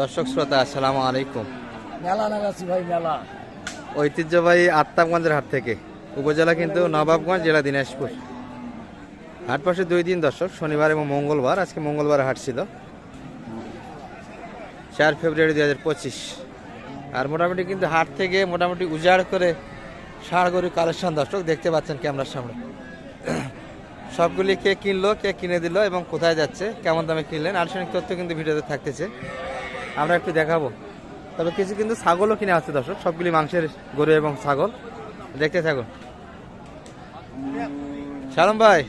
দর্শক শ্রোতা আসসালামু আলাইকুম। মেলা নাগাছি ভাই মেলা। ঐতিহ্যবাহী আত্মাগঞ্জের হাট থেকে উপজেলা কিন্তু নবাবগঞ্জ জেলা দিনাজপুর। হাট পাশে দুই দিন দর্শক শনিবার এবং মঙ্গলবার আজকে মঙ্গলবার হাট ছিল। চার ফেব্রুয়ারি দুই হাজার পঁচিশ। আর মোটামুটি কিন্তু হাট থেকে মোটামুটি উজাড় করে ষাঁড় গরু কালেকশন দর্শক দেখতে পাচ্ছেন ক্যামেরার সামনে। সবগুলি কে কিনলো কে কিনে দিল এবং কোথায় যাচ্ছে কেমন দামে কিনলেন আনুষ্ঠানিক তথ্য কিন্তু ভিডিওতে থাকতেছে। আমরা একটু দেখাবো। তবে কিছু কিন্তু ছাগলও কিনে আছে দর্শক সবগুলি মাংসের গরু এবং ছাগল। দেখতে থাকুন। শালম ভাই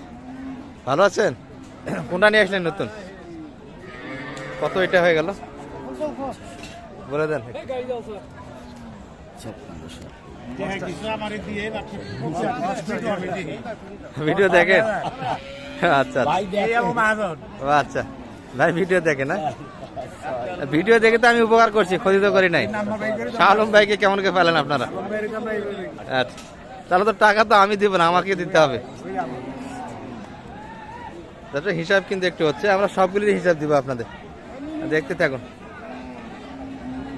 ভালো আছেন? কোনটা নিয়ে আসলেন নতুন? কত এটা হয়ে গেল? বলে দেন। ভিডিও দেখেন? আচ্ছা আচ্ছা। ভাই ভিডিও দেখে না? ভিডিও দেখে তো আমি উপকার করছি ক্ষতি তো করি নাই। শাহ আলম ভাইকে কেমন করে পেলেন আপনারা? আচ্ছা তাহলে তো টাকা তো আমি দিব না আমাকে দিতে হবে। তাহলে হিসাব কিন্তু একটু হচ্ছে আমরা সবগুলির হিসাব দিব আপনাদের। দেখতে থাকুন।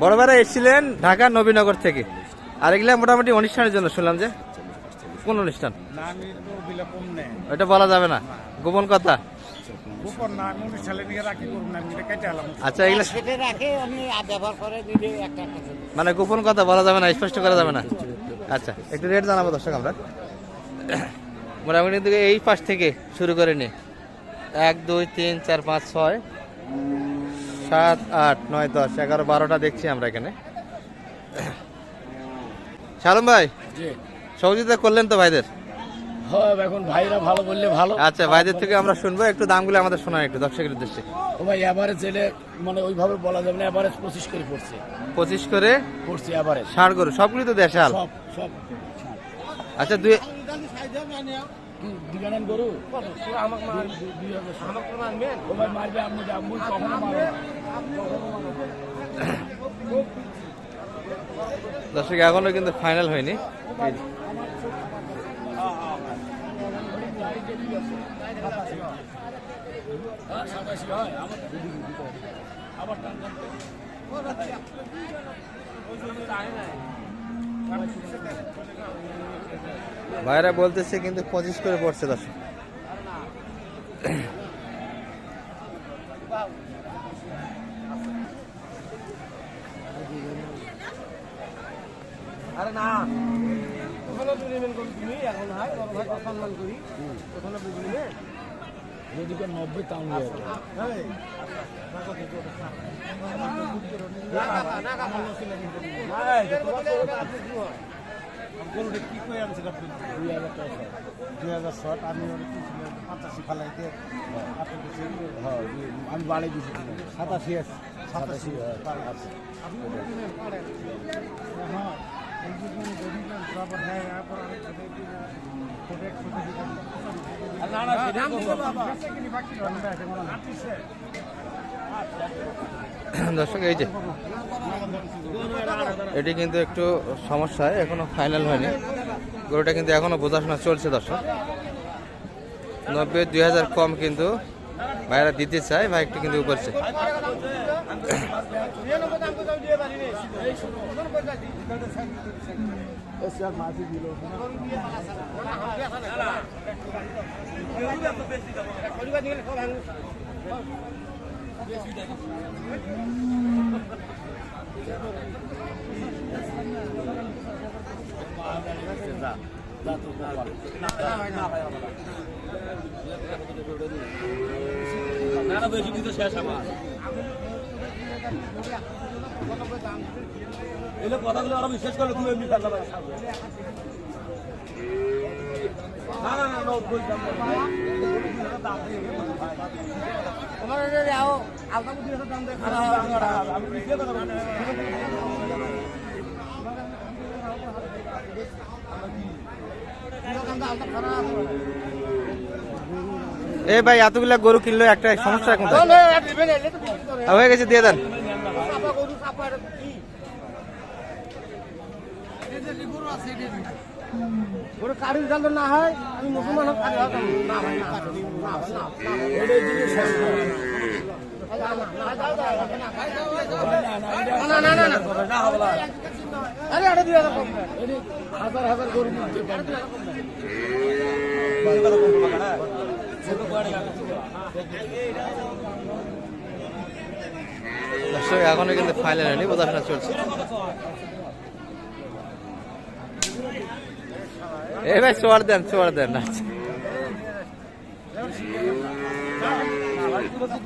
বড় ভাইরা এসেছিলেন ঢাকা নবীনগর থেকে। আর এগুলা মোটামুটি অনুষ্ঠানের জন্য শুনলাম যে। কোন অনুষ্ঠান? ওটা বলা যাবে না। গোপন কথা। আচ্ছা এগুলা রাখে আমি ব্যবহার করে নিজে একটা একটা করে। মানে গোপন কথা বলা যাবে না স্পষ্ট করা যাবে না? আচ্ছা একটু রেট জানাব দর্শক আমরা। মোটামুটি এই পাশ থেকে শুরু করে নি। এক দুই তিন চার পাঁচ ছয় সাত আট নয় দশ এগারো বারোটা দেখছি আমরা এখানে। শালম ভাই জি। সহযোগিতা করলেন তো ভাইদের? এখন ভাইরা ভালো বললে ভালো। আচ্ছা ভাইদের থেকে আমরা শুনব একটু দামগুলো আমাদের শোনান একটু দর্শকের উদ্দেশ্যে। ও ভাই এভারেজ জেলে মানে ওইভাবে বলা যাবে না এভারেজ পঁচিশ করে পড়ছে। পঁচিশ করে? পড়ছে এভারেজ ষাট গরু সবগুলি তো দেশাল। সব সব। আচ্ছা দুই দিগানান গরু? আমাকে মারবেন ও ভাই মারবে কখনো দর্শক এখনও কিন্তু ফাইনাল হয়নি এই যে। ভাইরা বলতেছে কিন্তু পঁচিশ করে পড়ছে দর্শক। আরে না। ওখানে তুমি নেবেন করি তুমি এখন হাই বড় ভাই সম্মান করি। ওখানে বুঝলি নে। যদি কেউ নব্বই তাও নিয়ে যাবে আমি বাড়ি দিয়েছি সাতাশি আছে। সাতাশি। আচ্ছা দর্শক, এই যে, এটি কিন্তু একটু সমস্যা এখনও ফাইনাল হয়নি। গরুটা কিন্তু এখনও বোঝাশোনা চলছে দর্শক। নব্বই দুই হাজার কম কিন্তু ভাইরা দিতে চায়, ভাই একটু কিন্তু উপরছে না না বেশি কিন্তু শেষ আমার কথাগুলো আরও বিশ্বাস করলে তুমি এমনি ফেলা না না না নব্বই দাম এ ভাই এতগুলা গরু কিনলো একটা সমস্যা এখন হয়ে গেছে দিয়ে দেন। ওটা কাঠের জাল না হয় আমি মুসলমান হোক না ভাই না না ভাই না এটাই যদি হাজার হাজার গরু দর্শক এখনও কিন্তু ফাইনাল হয়নি বোঝাশোনা চলছে। এই ভাই চোয়ার দেন চোয়ার দেন আচ্ছা।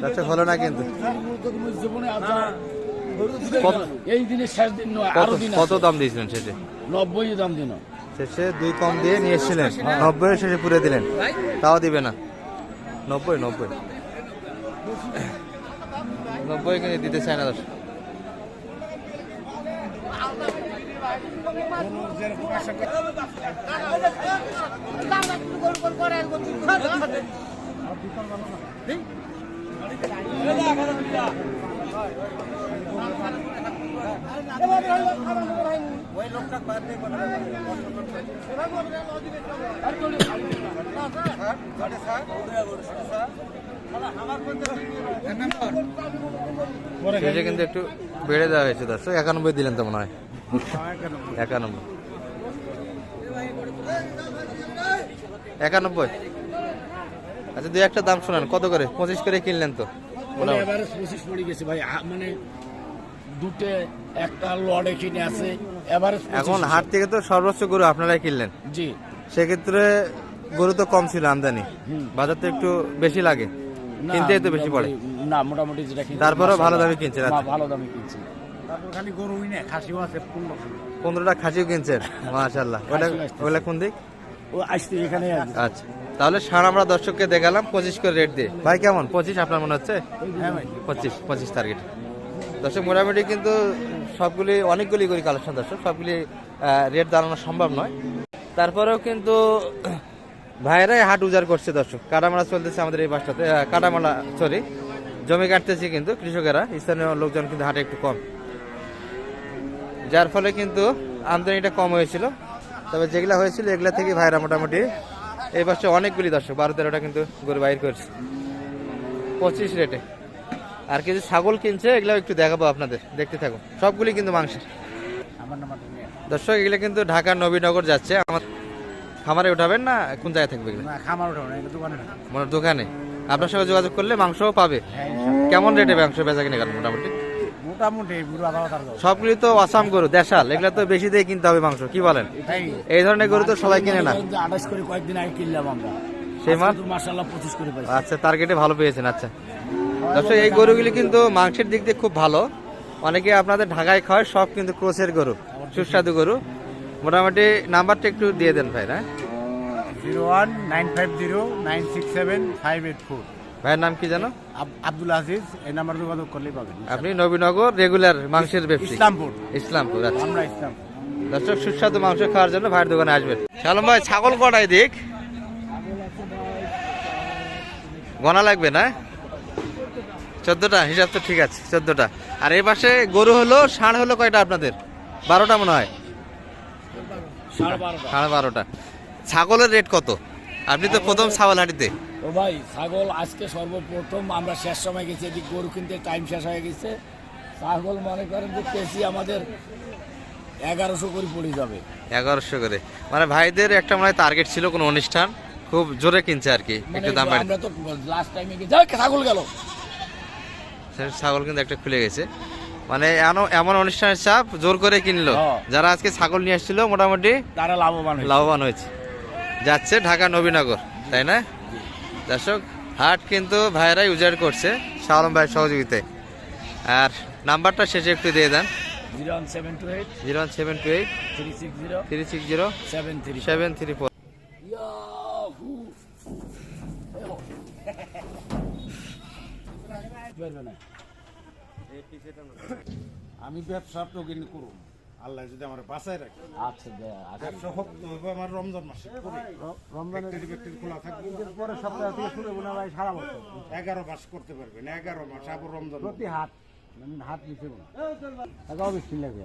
দর্শক হলো না কিন্তু। কত- এই দিনের শেষ দিন নয় আরও দিন কত দাম দিয়েছিলেন শেষে? নব্বই দাম দিন। শেষে দুই কম দিয়ে নিয়ে এসেছিলেন নব্বই শেষে পুরে দিলেন। তাও দিবে না। নব্বই নব্বই। নব্বই কিন্তু দিতে চায় না দর্শক। শেষে কিন্তু একটু বেড়ে দেওয়া হয়েছে দর্শক। একানব্বই দিলেন তো মনে হয়। একানব্বই। একানব্বই। আচ্ছা দুই একটা দাম শোনান। কত করে? পঁচিশ করে কিনলেন তো। পঁচিশ পড়ে গেছে ভাই। মানে দুটে একটা লড়ে কিনে আছে। এভারেজ এখন হাট থেকে তো সর্বোচ্চ গরু আপনারাই কিনলেন। জি। সেক্ষেত্রে গরু তো কম ছিল আমদানি। বাজার তো একটু বেশি লাগে। না, কিনতেই তো বেশি পড়ে? না মোটামুটি যেটা কিনছি তারপরেও ভালো দামে। কিনছেন, না, আচ্ছা। ভালো দামে কিনছি। তারপর খালি গরুই না খাসিও আছে পনেরোটা। খাসিও কিনছেন? মাশাল্লাহ ওটা ওগুলা কোন দিক? ও আসতে এখানে আচ্ছা। তাহলে সার আমরা দর্শককে দেখালাম পঁচিশ করে রেট দিয়ে। ভাই কেমন? পঁচিশ আপনার মনে হচ্ছে? হ্যাঁ পঁচিশ পঁচিশ টার্গেট দর্শক মোটামুটি কিন্তু সবগুলি অনেকগুলি করি কালেকশন দর্শক। সবগুলি রেট দাঁড়ানো সম্ভব নয়। তারপরেও কিন্তু ভাইরাই হাট উজাড় করছে দর্শক। কাটামালা চলতেছে আমাদের এই বাসটাতে কাটামালা সরি জমি কাটতেছে কিন্তু কৃষকেরা স্থানীয় লোকজন কিন্তু হাটে একটু কম। যার ফলে কিন্তু আমদানিটা কম হয়েছিল। তবে যেগুলা হয়েছিল এগুলা থেকে ভাইরা মোটামুটি এই বছর অনেকগুলি দর্শক বারো তেরোটা কিন্তু গরু বাইর করছে। পঁচিশ রেটে। আর কিছু ছাগল কিনছে এগুলো একটু দেখাবো আপনাদের। দেখতে থাকুন। সবগুলি কিন্তু মাংসের। দর্শক এগুলো কিন্তু ঢাকা নবীনগর যাচ্ছে। আমার খামারে উঠাবেন না কোন জায়গায় থাকবে এগুলো খামার ওঠাও না দোকানে মনে দোকানে। আপনার সঙ্গে যোগাযোগ করলে মাংসও পাবে। হ্যাঁ কেমন রেটে মাংস বেচা কিনে গেল মোটামুটি? সবগুলি তো আসাম গরু দেশাল। এগুলো তো বেশি দিয়ে কিনতে হবে মাংস কি বলেন? এই ধরনের গরু তো সবাই কিনে না। আঠাশ করে কয়েকদিন আগে কিনলাম আমরা। সেই মাল? মাসাল্লাহ পঁচিশ করে আচ্ছা টার্গেটে ভালো পেয়েছেন আচ্ছা। দর্শক এই গরুগুলি কিন্তু মাংসের দিক দিয়ে খুব ভালো। অনেকে আপনাদের ঢাকায় খায় সব কিন্তু ক্রোসের গরু সুস্বাদু গরু। মোটামুটি নাম্বারটা একটু দিয়ে দেন ভাই না zero one nine five zero nine six seven five eight four. ভাইয়ের নাম কি জানো? আব্দুল আজিজ এই নাম্বার যোগাযোগ করলেই পাবেন। আপনি নবীনগর রেগুলার মাংসের ব্যবসায়ী। ইসলামপুর। ইসলামপুর আচ্ছা। আমরা ইসলামপুর। দর্শক সুস্বাদু মাংস খাওয়ার জন্য ভাইয়ের দোকানে আসবেন। শালম ভাই ছাগল কটাই দিক? গনা লাগবে না? চোদ্দটা হিসাব তো ঠিক আছে চোদ্দটা। আর এই পাশে গরু হলো ষাঁড় হলো কয়টা আপনাদের? বারোটা মনে হয়। সাড়ে বারোটা। ছাগলের রেট কত? আপনি তো প্রথম ছাগল হাঁটিতে। ও ভাই ছাগল আজকে সর্বপ্রথম আমরা শেষ সময় গেছি এদিক গরু কিনতে টাইম শেষ হয়ে গেছে। ছাগল মনে করেন যে কেজি আমাদের এগারোশো করে পড়ে যাবে। এগারোশো করে। মানে ভাইদের একটা মনে টার্গেট ছিল কোনো অনুষ্ঠান খুব জোরে কিনছে আর কি মানে একটু দাম বাড়ি আমরা তো লাস্ট টাইমে গেছি। যাক, ছাগল গেল। ছাগল কিন্তু একটা খুলে গেছে। মানে এমন- অনুষ্ঠানের চাপ জোর করে কিনলো। হ্যাঁ। যারা আজকে ছাগল নিয়ে আসছিল মোটামুটি তারা লাভবান। লাভবান হয়েছে। যাচ্ছে ঢাকা নবীনগর তাই না? দর্শক হাট কিন্তু ভাইরাই উজাড় করছে শাহ আলম ভাইয়ের সহযোগিতায়। আর নাম্বারটা শেষে একটু দিয়ে দেন। Zero one seven two eight. Zero one seven two eight. Three six zero. Three six zero. Seven three seven three four. আমি ব্যবসা তো কিন্তু করব আল্লাহ যদি আমার বাঁচায় রাখে। আচ্ছা ব্যবসা আচ্ছা। হোক হবে আমার রমজান মাসে। রমজানের ফ্যাক্টরি খোলা থাকবে। পরে সপ্তাহ থেকে না সারা বছর? এগারো মাস করতে পারবেন এগারো মাস আবার রমজান প্রতি হাত মানে হাত নিচে এগারো বিশ লাগবে